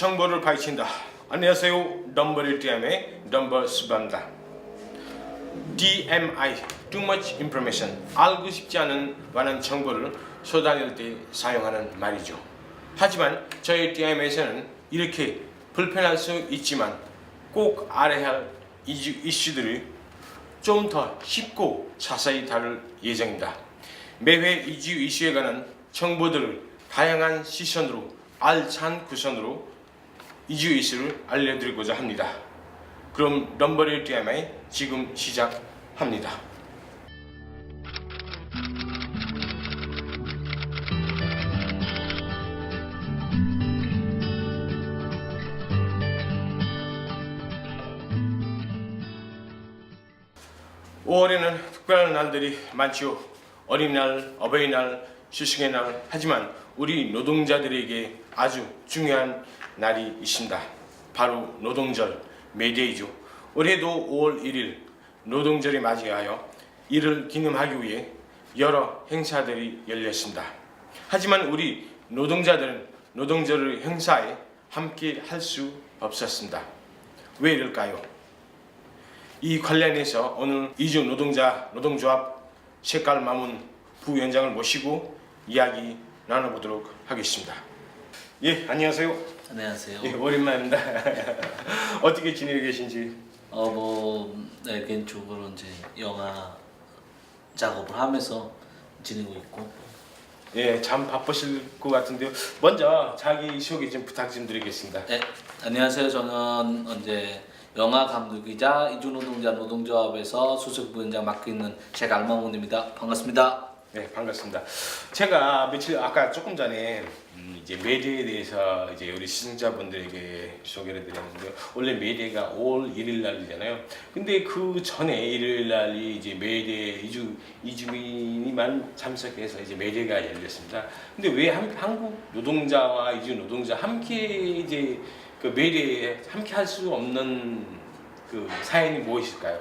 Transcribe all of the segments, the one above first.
정보를 파헤친다. 안녕하세요. 덤버릴 DM의 덤버 수반다. DMI, Too Much Information, 알고 싶지 않은 많은 정보를 쏟아낼 때 사용하는 말이죠. 하지만 저희 DM에서는 이렇게 불편할 수 있지만 꼭 알아야 할 이슈, 이슈들을 좀더 쉽고 자세히 다룰 예정입니다. 매회 이주 이슈에 관한 정보들을 다양한 시선으로 알찬 구성으로 이주 이슈를 알려드리고자 합니다. 그럼 넘버를 DMI 지금 시작합니다. 오월에는 특별한 날들이 많지요. 어린날, 어버이날, 스승의 날. 하지만 우리 노동자들에게 아주 중요한 날이 있습니다. 바로 노동절, 메데이죠. 올해도 5월 1일 노동절을 맞이하여 이를 기념하기 위해 여러 행사들이 열렸습니다. 하지만 우리 노동자들은 노동절 행사에 함께 할 수 없었습니다. 왜 이럴까요? 이 관련해서 오늘 이주 노동자 노동조합 색깔 마문 부위원장을 모시고 이야기 나눠보도록 하겠습니다. 예, 안녕하세요. 안녕하세요. 예, 오랜만입니다. 어떻게 지내고 계신지. 어 뭐 네, 개인적으로 이제 영화 작업을 하면서 지내고 있고 예, 참 바쁘실 것 같은데요. 먼저 자기 소개 좀 부탁 좀 드리겠습니다. 네, 안녕하세요. 저는 이제 영화 감독이자 이주노동자 노동조합에서 수석 부위원장 맡고 있는 제갈망훈입니다. 반갑습니다. 네, 반갑습니다. 제가 며칠 아까 조금 전에 음, 이제 메디에 대해서 이제 우리 시청자분들에게 소개를 드렸는데요. 원래 메디가 5월 1일 날이잖아요. 근데 그 전에 일요일 날이 이제 메디 이주 이주민이만 참석해서 이제 메디가 열렸습니다. 근데 왜 한, 한국 노동자와 이주 노동자 함께 이제 그 메디에 함께 할 수 없는 그 사연이 무엇일까요?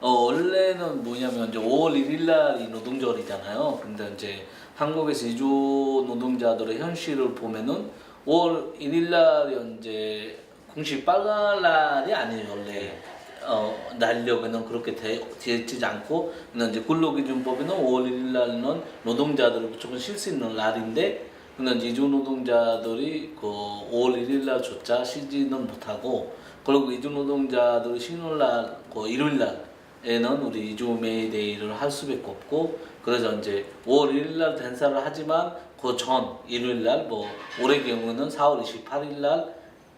어 원래는 뭐냐면 이제 5월 1일 날이 노동절이잖아요. 근데 이제 한국에서 이주 노동자들의 현실을 보면은 5월 1일 날이 이제 공식 빨간 날이 아니에요 원래. 어 날려면은 그렇게 되, 되지 않고 근데 이제 근로기준법에는 5월 1일 날은 노동자들을 무조건 쉴 수 있는 날인데 근데 이제 이주 노동자들이 그 5월 1일 날조차 쉬지는 못하고 그리고 이주 노동자들이 쉬는 날, 그 일요일 날 에는 우리 이주 메이데이를 할 수밖에 없고 그래서 이제 5월 1일 날 된사를 하지만 그 전 일요일 날 뭐 올해 경우는 4월 28일 날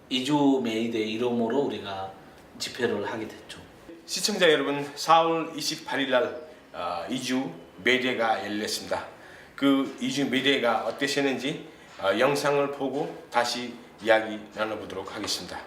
이주 메이데이 이름으로 우리가 집회를 하게 됐죠. 시청자 여러분, 4월 28일 날 어, 이주 메디가 열렸습니다. 그 이주 메디가 어땠었는지 어, 영상을 보고 다시 이야기 나눠보도록 하겠습니다.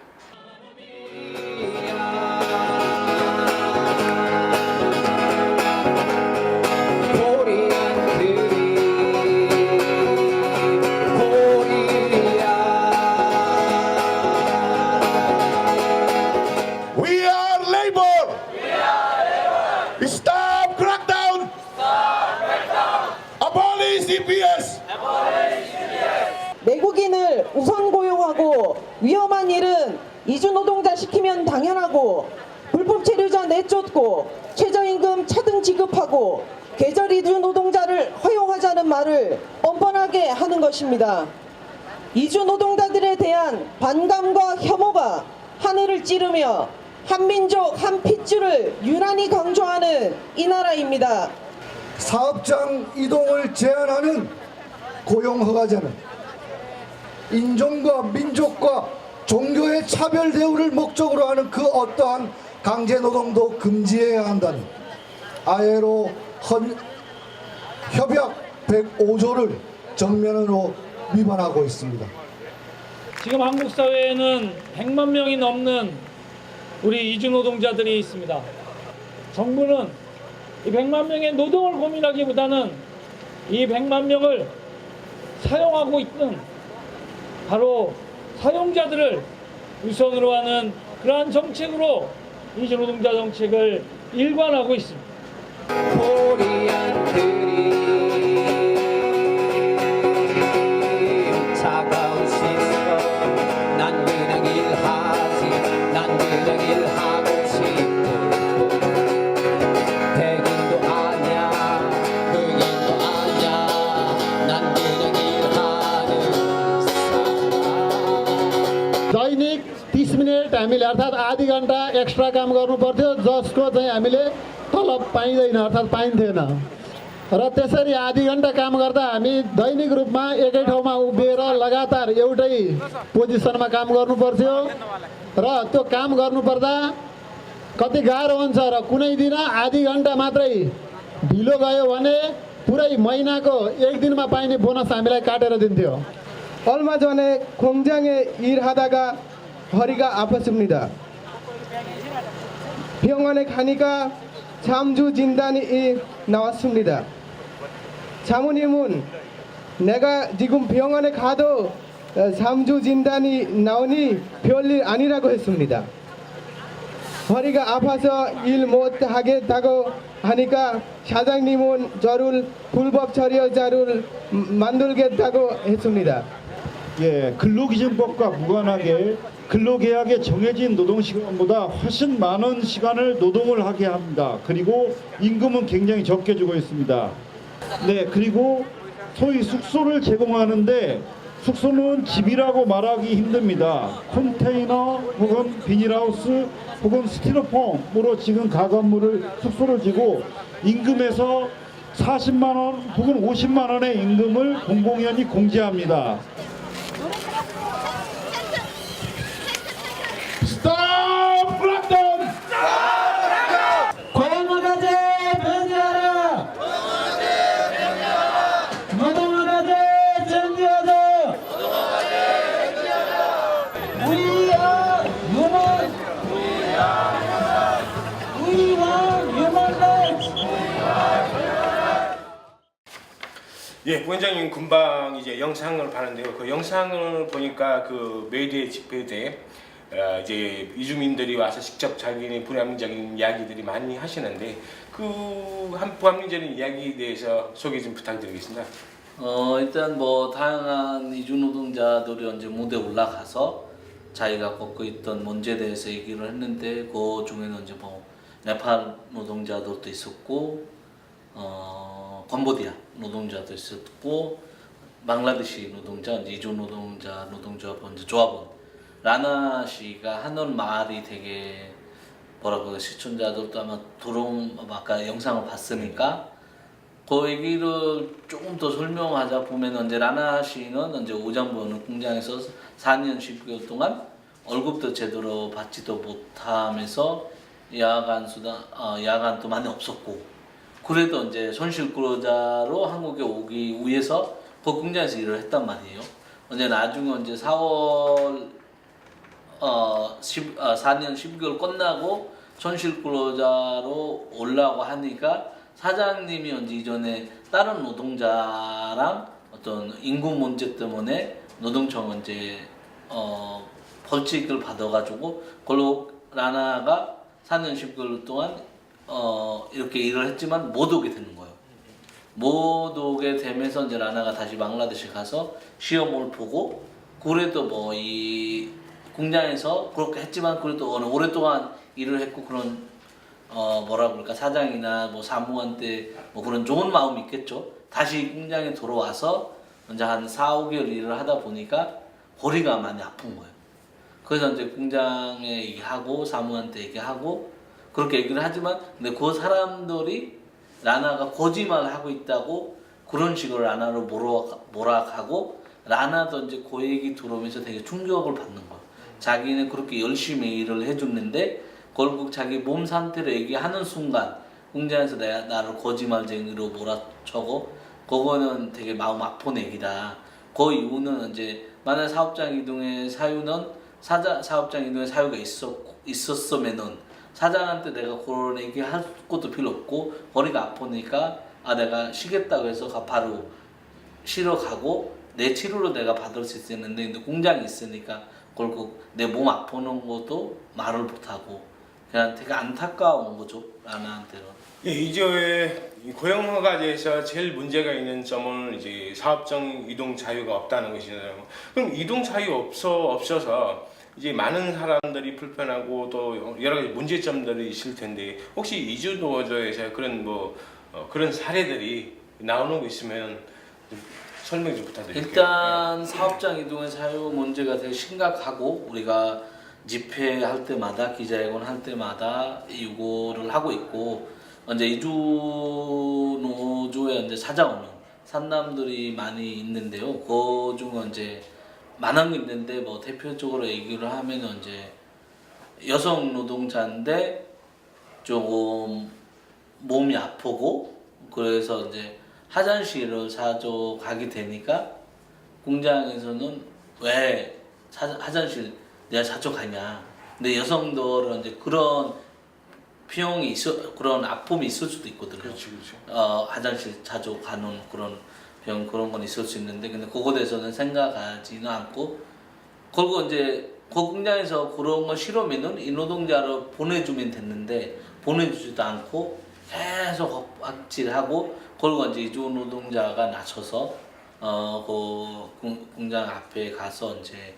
이주 노동자 시키면 당연하고 불법 체류자 내쫓고 최저임금 차등 지급하고 계절 이주 노동자를 허용하자는 말을 뻔뻔하게 하는 것입니다. 이주 노동자들에 대한 반감과 혐오가 하늘을 찌르며 한민족 한 핏줄을 유난히 강조하는 이 나라입니다. 사업장 이동을 제한하는 고용 허가제는 인종과 민족과 종교의 차별 대우를 목적으로 하는 그 어떠한 강제 노동도 금지해야 한다는 아예로 헌 협약 105조를 정면으로 위반하고 있습니다. 지금 한국 사회에는 100만 명이 넘는 우리 이주 노동자들이 있습니다. 정부는 이 100만 명의 노동을 고민하기보다는 이 100만 명을 사용하고 있는 바로 사용자들을 우선으로 하는 그러한 정책으로 이주 노동자 정책을 일관하고 있습니다. Extra काम गर्नु पर्थ्यो जसको चाहिँ हामीले तलब पाइँदैन अर्थात् पाइन्थेन र त्यसरी आधी घन्टा काम गर्दा हामी दैनिक रूपमा एकै ठाउँमा उभिएर लगातार एउटै पोजिसनमा काम गर्नु पर्थ्यो र त्यो काम गर्नुपर्दा कति गाह्रो हुन्छ र कुनै दिन आधी घन्टा मात्रै ढिलो गयो भने पुरै महिनाको एक दिनमा पाइने बोनस हामीलाई काटेर दिन्थ्यो 얼마 전에 공장에 일하다가 허리가 아팠습니다. 병원에 가니까 잠주 진단이 나왔습니다. 사모님은 내가 지금 병원에 가도 어, 잠주 진단이 나오니 별일 아니라고 했습니다. 허리가 아파서 일 못하겠다고 하니까 사장님은 저를 불법 처리자를 만들겠다고 했습니다. 예, 근로기준법과 무관하게 근로계약에 정해진 노동시간보다 훨씬 많은 시간을 노동을 하게 합니다. 그리고 임금은 굉장히 적게 주고 있습니다. 네, 그리고 소위 숙소를 제공하는데 숙소는 집이라고 말하기 힘듭니다. 컨테이너 혹은 비닐하우스 혹은 스티로폼으로 지금 가건물을 숙소를 지고 임금에서 40만 원 혹은 50만 원의 임금을 공공연히 공제합니다. 예, 부원장님 금방 이제 영상을 봤는데요. 그 영상을 보니까 그 메디에 집회 때 어, 이제 이주민들이 와서 직접 자기네 불합리적인 이야기들이 많이 하시는데 그한 불합리적인 이야기에 대해서 소개 좀 부탁드리겠습니다. 어 일단 뭐 다양한 이주 노동자들이 이제 무대 에 올라가서 자기가 겪고 있던 문제에 대해서 얘기를 했는데 그 중에는 이제 뭐 네팔 노동자들도 있었고 어 캄보디아 노동자도 있었고 방글라데시 노동자 이주 노동자 노동조합 이제 조합원. 라나 씨가 하는 말이 되게 뭐라고 시청자들도 아마 들어온 아까 영상을 봤으니까 그 얘기를 조금 더 설명하자 보면 이제 라나 씨는 이제 오장보는 공장에서 4년 10개월 동안 월급도 제대로 받지도 못하면서 야간 수당 어, 야간도 많이 없었고 그래도 이제 손실 근로자로 한국에 오기 위해서 그 공장에서 일을 했단 말이에요. 근데 나중에 이제 4월 어, 10, 어 4년 12개월 끝나고 손실 근로자로 올라고 하니까 사장님이 언제 이전에 다른 노동자랑 어떤 임금 문제 때문에 노동청 이제 어 벌칙을 받아가지고 그걸로 라나가 4년 10개월 동안 어 이렇게 일을 했지만 못 오게 되는 거예요. 못 오게 되면서 이제 라나가 다시 방글라데시 가서 시험을 보고 그래도 뭐 이 공장에서 그렇게 했지만 그래도 어느 오랫동안 일을 했고 그런 어 뭐라 그럴까 사장이나 뭐 사무한테 뭐 그런 좋은 마음이 있겠죠. 다시 공장에 들어와서 이제 한 4, 5개월 일을 하다 보니까 허리가 많이 아픈 거예요. 그래서 이제 공장에 얘기하고 사무한테 얘기하고 그렇게 얘기를 하지만 근데 그 사람들이 라나가 거짓말을 하고 있다고 그런 식으로 라나를 몰아가- 몰아가고 라나도 이제 그 얘기 들어오면서 되게 충격을 받는 거예요. 자기는 그렇게 열심히 일을 해줬는데 결국 자기 몸 상태를 얘기하는 순간 공장에서 내가 나를 거짓말쟁이로 몰아쳐고 그거는 되게 마음 아픈 얘기다. 그 이유는 이제 만약 사업장 이동의 사유는 사자 사업장 이동의 사유가 있었 있었으면은 사장한테 내가 그런 얘기 할 것도 필요 없고 머리가 아프니까 아 내가 쉬겠다고 해서 가- 바로 쉬러 가고 내 치료로 내가 받을 수 있었는데 근데 공장이 있으니까 결국 내 몸 아프는 것도 말을 못하고 그냥 되게 안타까운 거죠 라나한테는. 예, 이제 이 고용허가제에서 제일 문제가 있는 점은 이제 사업장 이동 자유가 없다는 것이잖아요. 그럼 이동 자유 없어 없어서 이제 많은 사람들이 불편하고 또 여러 가지 문제점들이 있을 텐데 혹시 이주 노조에서 그런 뭐 어, 그런 사례들이 나오는 거 있으면 좀 설명 좀 부탁드릴게요. 일단 사업장 이동의 사유 문제가 되게 심각하고 우리가 집회할 때마다 기자회견 할 때마다 이거를 하고 있고 이제 이주 노조에 이제 찾아오는 산남들이 많이 있는데요. 그 중에 이제 많은 게 있는데 뭐 대표적으로 얘기를 하면은 이제 여성 노동자인데 조금 몸이 아프고 그래서 이제 화장실을 자주 가게 되니까 공장에서는 왜 사- 화장실 내가 자주 가냐. 근데 여성들은 이제 그런 비용이 있어 그런 아픔이 있을 수도 있거든요. 그렇지, 그렇지. 어, 화장실 자주 가는 그런 병 그런 건 있을 수 있는데 근데 그거에 대해서는 생각하지는 않고 그리고 이제 그 공장에서 그런 거 싫으면은 이 노동자를 보내주면 됐는데 보내주지도 않고 계속 악질하고 그리고 이제 이주 노동자가 나서서 어그 공장 앞에 가서 이제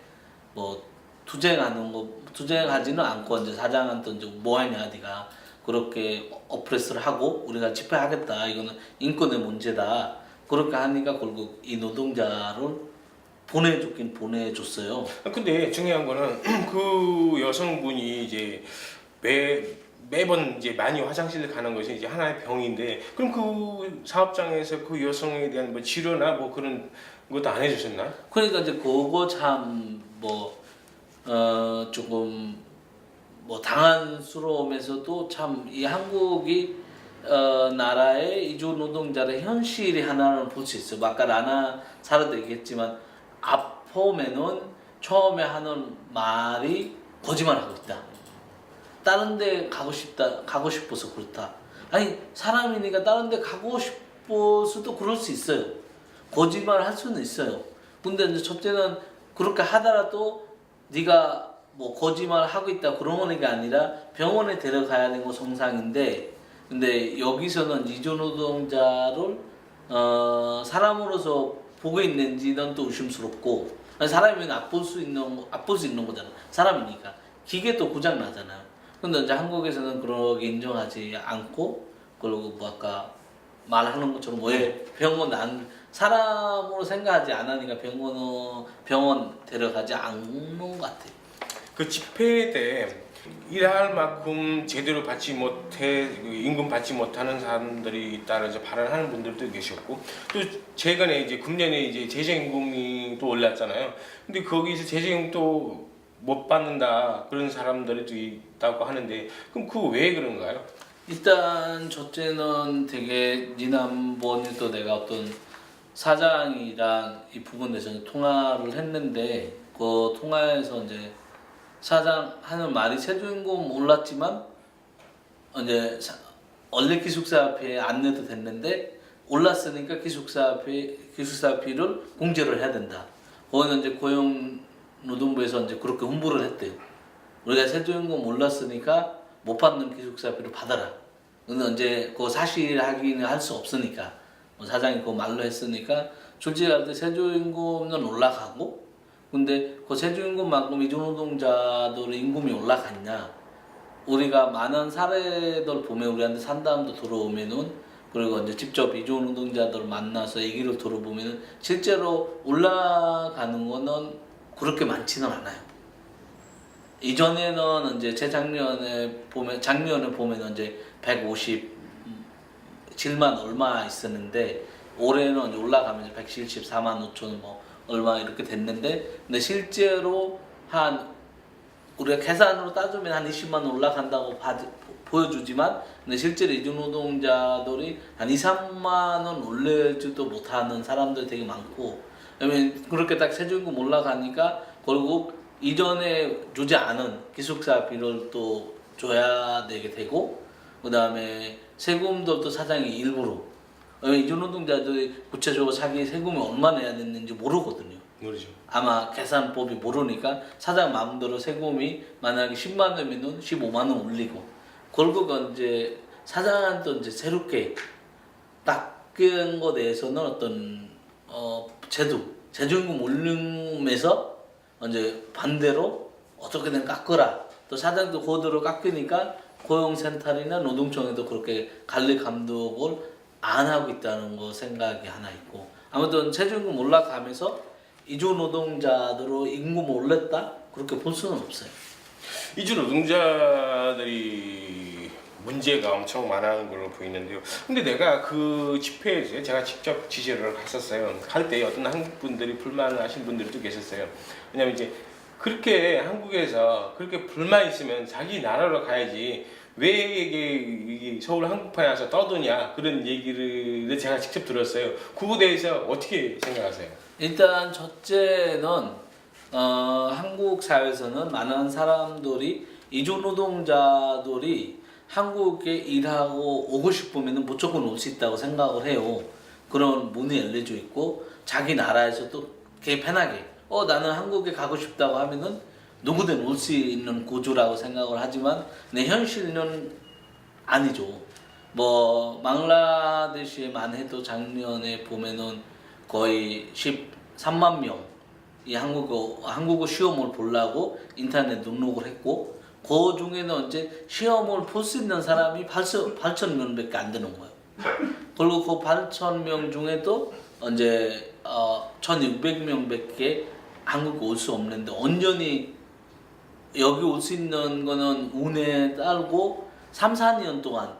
뭐 투쟁하는 거 투쟁하지는 않고 이제 사장한테 이제 뭐하냐 네가 그렇게 어프레스를 하고 우리가 집회하겠다. 이거는 인권의 문제다 그렇게 하니까 결국 이 노동자를 보내줬긴 보내줬어요. 아, 근데 중요한 거는 그 여성분이 이제 매 매번 이제 많이 화장실 가는 것이 이제 하나의 병인데 그럼 그 사업장에서 그 여성에 대한 뭐 치료나 뭐 그런 것도 안 해주셨나? 그러니까 이제 그거 참뭐 어, 조금 뭐 당한스러우면서도 참 이 한국이 어, 나라의 이주 노동자의 현실이 하나는 볼 수 있어요. 뭐 아까 라나 사라도 얘기했지만 아프면은 처음에 하는 말이 거짓말하고 있다. 다른 데 가고 싶다, 가고 싶어서 그렇다. 아니 사람이니까 다른 데 가고 싶어서도 그럴 수 있어요. 거짓말 할 수는 있어요. 근데 이제 첫째는 그렇게 하더라도 네가 뭐 거짓말 하고 있다 그런 게 아니라 병원에 데려가야 되는 거 정상인데 근데 여기서는 이주 노동자를 어 사람으로서 보고 있는지는 또 의심스럽고 사람이면 아플 수 있는 거- 아플 수 있는 거잖아. 사람이니까. 기계도 고장 나잖아요 근데 이제 한국에서는 그러게 인정하지 않고 그리고 뭐 아까 말하는 것처럼 왜 병원 안 사람으로 생각하지 않으니까 병원 병원 데려가지 않는 것 같아요. 그 집회 때 일할 만큼 제대로 받지 못해 그 임금 받지 못하는 사람들이 있다는 발언하는 분들도 계셨고 또 최근에 이제 금년에 이제 최저임금이 또 올랐잖아요. 근데 거기서 또못 받는다 그런 사람들이 또 있다고 하는데 그럼 그거 왜 그런가요? 일단 첫째는 되게 지난번에도 내가 어떤 사장이랑 이 부분에 대해서 통화를 했는데 그 통화에서 이제 사장 하는 말이 최저임금 올랐지만 이제 사- 원래 기숙사비에 안 내도 됐는데 올랐으니까 기숙사비 기숙사 비를 공제를 해야 된다. 그거는 이제 고용노동부에서 이제 그렇게 홍보를 했대요. 우리가 최저임금 올랐으니까 못 받는 기숙사비를 받아라. 근데 이제 그 사실 확인을 할 수 없으니까 뭐 사장이 그 말로 했으니까 솔직히 말해 최저임금은 올라가고 근데 그 최저임금만큼 이주노동자들 임금이 올라갔냐? 우리가 많은 사례들 보면 우리한테 상담도 들어오면은 그리고 이제 직접 이주 노동자들 만나서 얘기를 들어보면은 실제로 올라가는 거는 그렇게 많지는 않아요. 이전에는 이제 재작년에 보면 작년에 보면 이제 157만 얼마 있었는데 올해는 이제 올라가면 이제 174만 5천 뭐 얼마 이렇게 됐는데 근데 실제로 한 우리가 계산으로 따지면 한 20만 원 올라간다고 봐, 보여주지만 근데 실제로 이주 노동자들이 한 2, 3만 원 올리지도 못하는 사람들이 되게 많고 왜냐면 그렇게 딱 세조임금 올라가니까 결국 이전에 주지 않은 기숙사비를 또 줘야 되게 되고 그 다음에 세금들도 사장이 일부러 이주 노동자들이 구체적으로 자기 세금이 얼마 내야 되는지 모르거든요. 모르죠. 아마 계산법이 모르니까 사장 마음대로 세금이 만약에 10만 원이면 15만 원 올리고 결국은 이제 사장한테 이제 새롭게 닦은 거 대해서는 어떤 어 제도 제조임금 올림에서 이제 반대로 어떻게든 깎으라 또 사장도 그대로 깎으니까 고용센터나 노동청에도 그렇게 관리 감독을 안 하고 있다는 거 생각이 하나 있고 아무튼 최저임금 올라가면서 이주 노동자들로 임금 올렸다 그렇게 볼 수는 없어요. 이주 노동자들이 문제가 엄청 많은 걸로 보이는데요. 근데 내가 그 집회에 제가 직접 지지를 했었어요. 할 때 어떤 한국 분들이 불만을 하신 분들도 계셨어요. 왜냐면 이제 그렇게 한국에서 그렇게 불만 있으면 자기 나라로 가야지 왜 이게, 서울 한국판에 와서 떠드냐 그런 얘기를 제가 직접 들었어요. 그거에 대해서 어떻게 생각하세요? 일단 첫째는 어, 한국 사회에서는 많은 사람들이 이주 노동자들이 한국에 일하고 오고 싶으면 무조건 올 수 있다고 생각을 해요. 그런 문이 열려져 있고 자기 나라에서도 개 편하게 어 나는 한국에 가고 싶다고 하면은 누구든 올 수 있는 구조라고 생각을 하지만 내 현실은 아니죠. 뭐 망라데시에만 해도 작년에 보면은 거의 13만 명이 한국어 한국어 시험을 보려고 인터넷 등록을 했고 그 중에는 이제 시험을 볼 수 있는 사람이 8천 8천 명밖에 안 되는 거예요. 그리고 그 8천 명 중에도 이제 어 1,600명밖에 한국 올 수 없는데 온전히 여기 올 수 있는 거는 운에 따르고 3, 4년 동안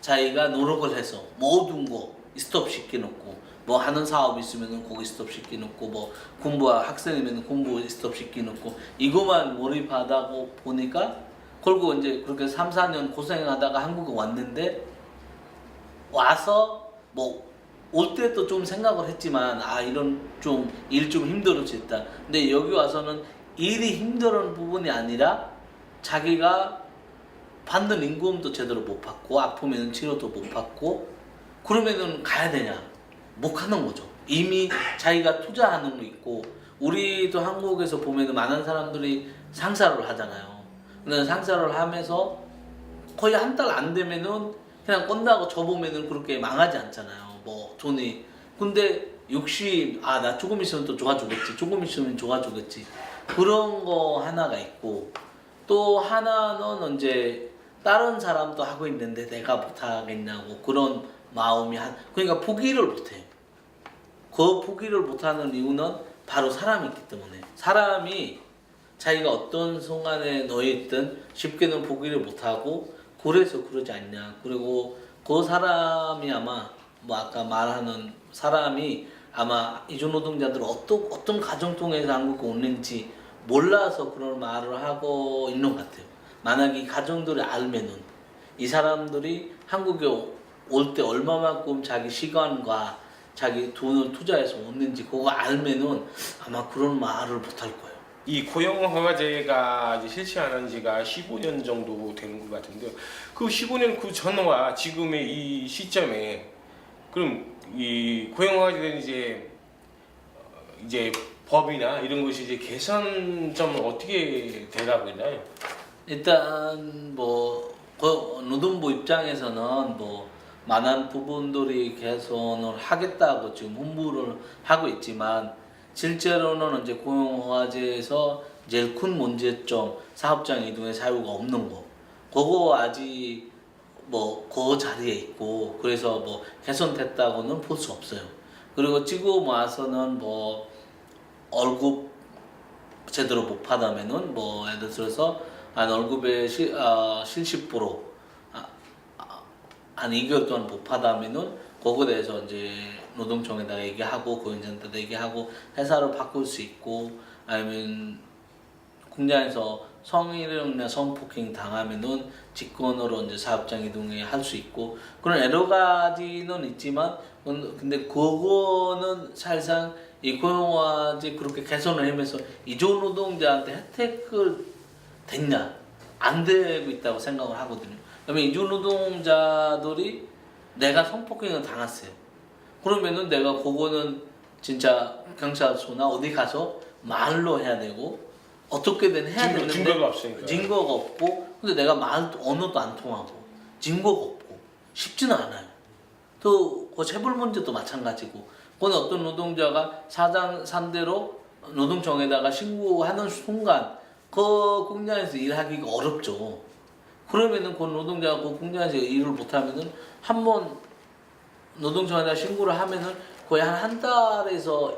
자기가 노력을 해서 모든 거 스톱 시켜놓고 뭐 하는 사업 있으면 거기 스톱 시켜놓고 뭐 공부 학생이면 공부 스톱 시켜놓고 이것만 몰입하다고 보니까 결국 이제 그렇게 3, 4년 고생하다가 한국에 왔는데 와서 뭐 올 때도 좀 생각을 했지만 아 이런 좀 일좀 힘들어졌다. 근데 여기 와서는 일이 힘든 부분이 아니라 자기가 받는 임금도 제대로 못 받고 아프면 치료도 못 받고 그러면은 가야 되냐 못 가는 거죠. 이미 자기가 투자하는 거 있고 우리도 한국에서 보면은 많은 사람들이 상사를 하잖아요. 근데 상사를 하면서 거의 한 달 안 되면은 그냥 끝나고 접으면은 그렇게 망하지 않잖아요. 뭐 돈이 근데 60, 아, 나 조금 있으면 또 좋아지겠지. 조금 있으면 좋아지겠지. 그런 거 하나가 있고, 또 하나는 이제 다른 사람도 하고 있는데 내가 못하겠냐고 그런 마음이 한, 그러니까 포기를 못해요. 그 포기를 못하는 이유는 바로 사람이 있기 때문에. 사람이 자기가 어떤 순간에 놓여 있든 쉽게는 포기를 못하고, 그래서 그러지 않냐. 그리고 그 사람이 아마 뭐 아까 말하는 사람이 아마 이주 노동자들 어떤 어떤 가정 통해서 한국에 오는지 몰라서 그런 말을 하고 있는 것 같아요. 만약 이 가정들이 알면은 이 사람들이 한국에 올 때 얼마만큼 자기 시간과 자기 돈을 투자해서 오는지 그거 알면은 아마 그런 말을 못할 거예요. 이 고용 허가제가 이제 실시하는 지가 15년 정도 되는 것 같은데요. 그 15년 그 전과 지금의 이 시점에 그럼 이 고용 허가제는 이제 어, 이제 법이나 이런 것이 이제 개선점은 어떻게 돼가고 있나요? 일단 뭐 그 노동부 입장에서는 뭐 많은 부분들이 개선을 하겠다고 지금 홍보를 하고 있지만 실제로는 이제 고용허가제에서 제일 큰 문제점 사업장 이동의 사유가 없는 거 그거 아직 뭐 그 자리에 있고 그래서 뭐 개선됐다고는 볼 수 없어요. 그리고 지금 와서는 뭐 월급 제대로 못 받으면은 뭐 예를 들어서 한 월급의 시, 아, 70% 아, 아, 한 2개월 동안 못 받으면은 그거에 대해서 이제 노동청에다가 얘기하고 고용센터에다 얘기하고 회사를 바꿀 수 있고 아니면 공장에서 성희롱이나 성폭행 당하면은 직권으로 이제 사업장 이동에 할수 있고 그런 여러 가지는 있지만 근- 근데 그거는 사실상 이 고용화제 그렇게 개선을 하면서 이주 노동자한테 혜택을 됐냐 안 되고 있다고 생각을 하거든요. 그러면 이주 노동자들이 내가 성폭행을 당했어요. 그러면은 내가 그거는 진짜 경찰서나 어디 가서 말로 해야 되고 어떻게든 해야 증거- 되는데 증거가 없으니까. 증거가 없고 근데 내가 말도 언어도 안 통하고 증거가 없고 쉽지는 않아요. 또그 체불 문제도 마찬가지고 그건 어떤 노동자가 사장 상대로 노동청에다가 신고하는 순간 그 공장에서 일하기가 어렵죠. 그러면은 그 노동자가 그 공장에서 일을 못하면은 한 번 노동청에다 신고를 하면은 거의 한 한 달에서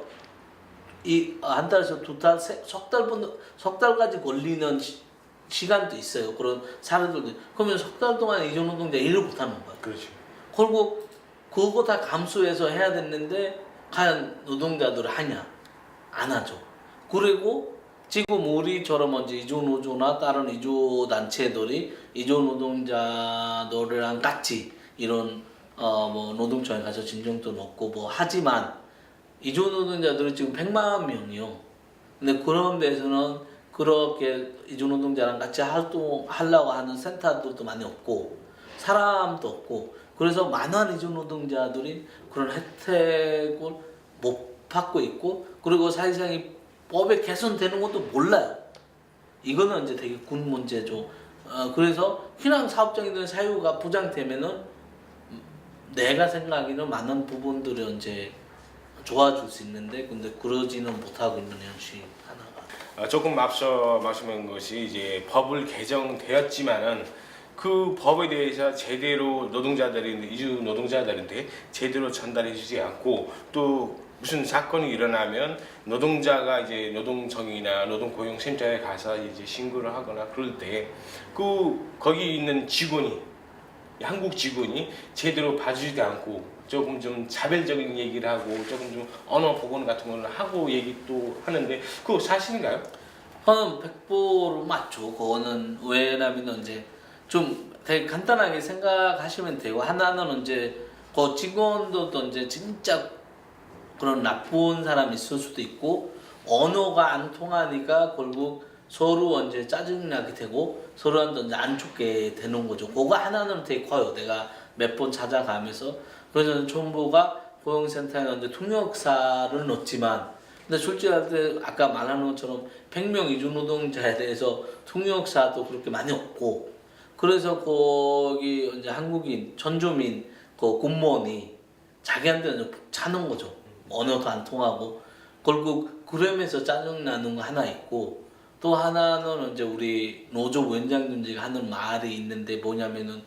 이 한 달에서 두 달, 석 달분 석 달까지 걸리는 시- 시간도 있어요. 그런 사례들도 그러면 석 달 동안 이주 노동자 일을 못 하는 거야. 그렇죠. 결국 그거 다 감수해서 해야 됐는데 과연 노동자들을 하냐? 안 하죠. 그리고 지금 우리처럼 이제 이주 노조나 다른 이주 단체들이 이주 노동자들이랑 같이 이런 어 뭐 노동청에 가서 진정도 넣고 뭐 하지만 이주 노동자들이 지금 100만 명이요. 근데 그런 데서는 그렇게 이주 노동자랑 같이 활동하려고 하는 센터들도 많이 없고 사람도 없고 그래서 많은 이주 노동자들이 그런 혜택을 못 받고 있고 그리고 사실상 이 법에 개선되는 것도 몰라요. 이거는 이제 되게 군 문제죠. 어, 그래서 희망 사업장이든 사유가 보장되면은 음, 내가 생각하기는 많은 부분들이 이제 좋아질 수 있는데 근데 그러지는 못하고 있는 현실 하나가. 어, 조금 앞서 말씀한 것이 이제 법을 개정되었지만은 그 법에 대해서 제대로 노동자들이 이주 노동자들한테 제대로 전달해 주지 않고 또 무슨 사건이 일어나면 노동자가 이제 노동청이나 노동고용센터에 가서 이제 신고를 하거나 그럴 때 그 거기 있는 직원이 한국 직원이 제대로 봐주지도 않고 조금 좀 자별적인 얘기를 하고 조금 좀 언어 복원 같은 거를 하고 얘기 또 하는데 그거 사실인가요? 그거는 100% 맞죠. 그거는 왜냐면 이제 좀 되게 간단하게 생각하시면 되고 하나는 이제 그 직원들도 이제 진짜 그런 나쁜 사람이 있을 수도 있고 언어가 안 통하니까 결국 서로 이제 짜증나게 되고 서로한테 이제 안 좋게 되는 거죠. 그거 하나는 되게 커요. 내가 몇 번 찾아가면서 그래서 정부가 고용센터에 이제 통역사를 넣지만 근데 솔직히 아까 말하는 것처럼 100명 이주 노동자에 대해서 통역사도 그렇게 많이 없고 그래서 거기 이제 한국인 전주민 그 공무원이 자기한테는 차는 거죠. 언어도 안 통하고 결국 그러면서 짜증 나는 거 하나 있고 또 하나는 이제 우리 노조 원장님들이 하는 말이 있는데 뭐냐면은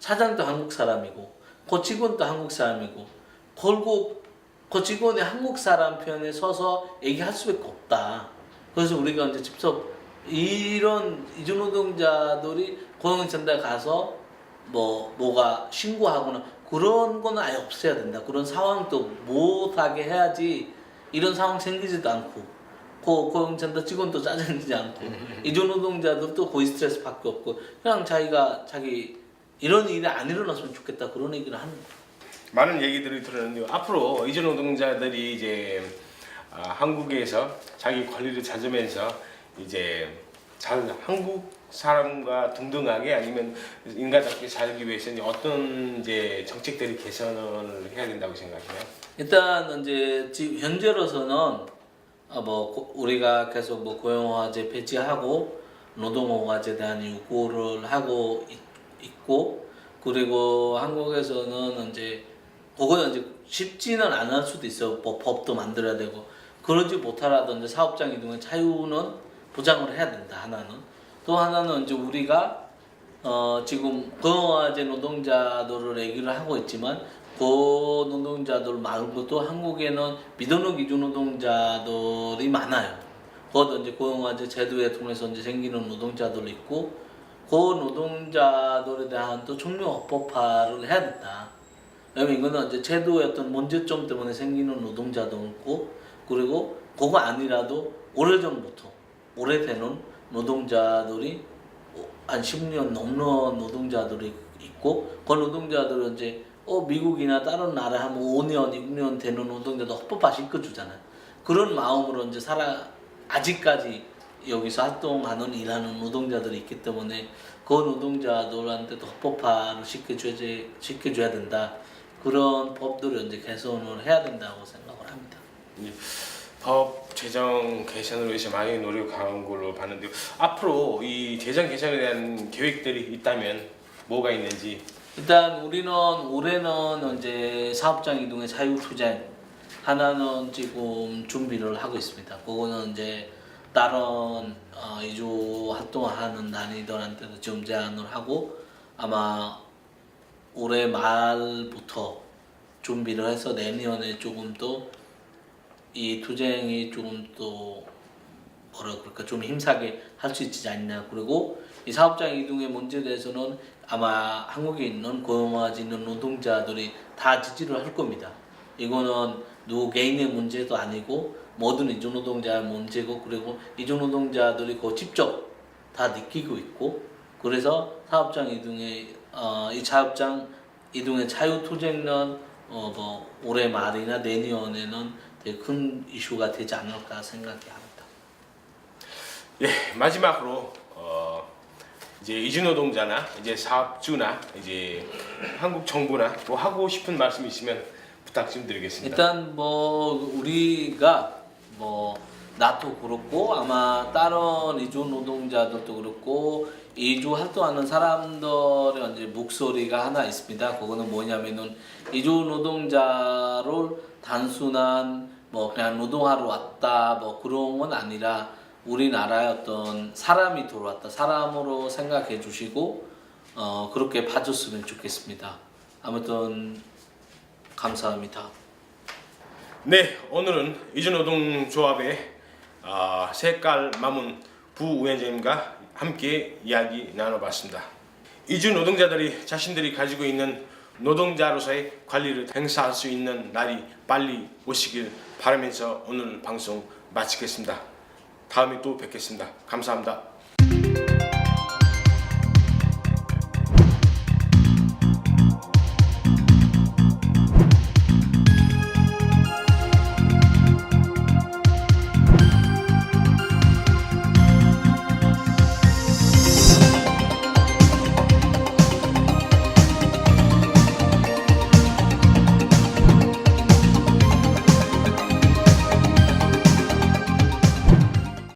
사장도 한국 사람이고 그 직원도 한국 사람이고 결국 그 직원이 한국 사람 편에 서서 얘기할 수밖에 없다. 그래서 우리가 이제 직접 이런 이주노동자들이 고용센터 가서 뭐 뭐가 신고하거나 그런 거는 아예 없애야 된다. 그런 상황도 못하게 해야지 이런 상황 생기지도 않고 고 고용센터 직원도 짜증내지 않고 이주노동자들도 거의 스트레스 받기 없고 그냥 자기가 자기 이런 일이 안 일어났으면 좋겠다 그런 얘기를 하는 거예요. 많은 얘기들이 들었는데 앞으로 이주 노동자들이 이제 아, 한국에서 자기 권리를 찾으면서 이제 잘 한국 사람과 동등하게 아니면 인간답게 살기 위해서는 어떤 이제 정책들이 개선을 해야 된다고 생각해요? 일단 이제 지금 현재로서는 어, 뭐 고- 우리가 계속 뭐 고용화제 폐지하고 노동화제에 대한 요구를 하고 있, 있고 그리고 한국에서는 이제 그거는 이제 쉽지는 않을 수도 있어요. 뭐 법도 만들어야 되고 그러지 못하라도 이제 사업장 이동의 자유는 보장을 해야 된다 하나는 또 하나는 이제 우리가 어 지금 고용화제 노동자들을 얘기를 하고 있지만 그 노동자들 말고도 한국에는 미등록 기주 노동자들이 많아요. 그것도 이제 고용화제 제도에 통해서 이제 생기는 노동자들 있고 그 노동자들에 대한 또 총명업법화를 해야 된다. 왜냐면 이거는 이제 제도의 어떤 문제점 때문에 생기는 노동자도 있고 그리고 그거 아니라도 오래전부터 오래되는 노동자들이 한 10년 넘는 노동자들이 있고 그 노동자들은 이제 어 미국이나 다른 나라 하면 5년, 6년 되는 노동자도 헌법화 시켜주잖아요. 그런 마음으로 이제 살아 아직까지 여기서 활동하는 일하는 노동자들이 있기 때문에 그 노동자들한테도 헌법화를 시켜줘야 시켜줘야 된다. 그런 법들을 이제 개선을 해야 된다고 생각을 합니다. 법 제정 개선을 위해서 많이 노력한 걸로 봤는데 앞으로 이 재정 개선에 대한 계획들이 있다면 뭐가 있는지 일단 우리는 올해는 이제 사업장 이동의 자유 투쟁 하나는 지금 준비를 하고 있습니다. 그거는 이제 다른 어, 이주 활동하는 단위들한테도 지금 제안을 하고 아마 올해 말부터 준비를 해서 내년에 조금 더 이 투쟁이 조금 더 뭐라 그럴까 좀 힘차게 할 수 있지 않냐 그리고 이 사업장 이동의 문제에 대해서는 아마 한국에 있는 고용하지 있는 노동자들이 다 지지를 할 겁니다. 이거는 누구 개인의 문제도 아니고 모든 이주 노동자의 문제고 그리고 이주 노동자들이 그 직접 다 느끼고 있고 그래서 사업장 이동의 어, 이 사업장 이동의 자유 투쟁은 어, 뭐 올해 말이나 내년에는 큰 이슈가 되지 않을까 생각이 합니다. 예, 마지막으로 어, 이제 이주 노동자나 이제 사업주나 이제 한국 정부나 또 하고 싶은 말씀 있으면 부탁 좀 드리겠습니다. 일단 뭐 우리가 뭐 나도 그렇고 아마 다른 이주 노동자들도 그렇고 이주 활동하는 사람들의 이제 목소리가 하나 있습니다. 그거는 뭐냐면은 이주 노동자를 단순한 뭐 그냥 노동하러 왔다 뭐 그런 건 아니라 우리나라에 어떤 사람이 들어왔다 사람으로 생각해 주시고 어 그렇게 봐줬으면 좋겠습니다. 아무튼 감사합니다. 네, 오늘은 이주노동조합의 아, 색깔 마문 부위원장님과 함께 이야기 나눠봤습니다. 이주 노동자들이 자신들이 가지고 있는 노동자로서의 관리를 행사할 수 있는 날이 빨리 오시길 바라면서 오늘 방송 마치겠습니다. 다음에 또 뵙겠습니다. 감사합니다.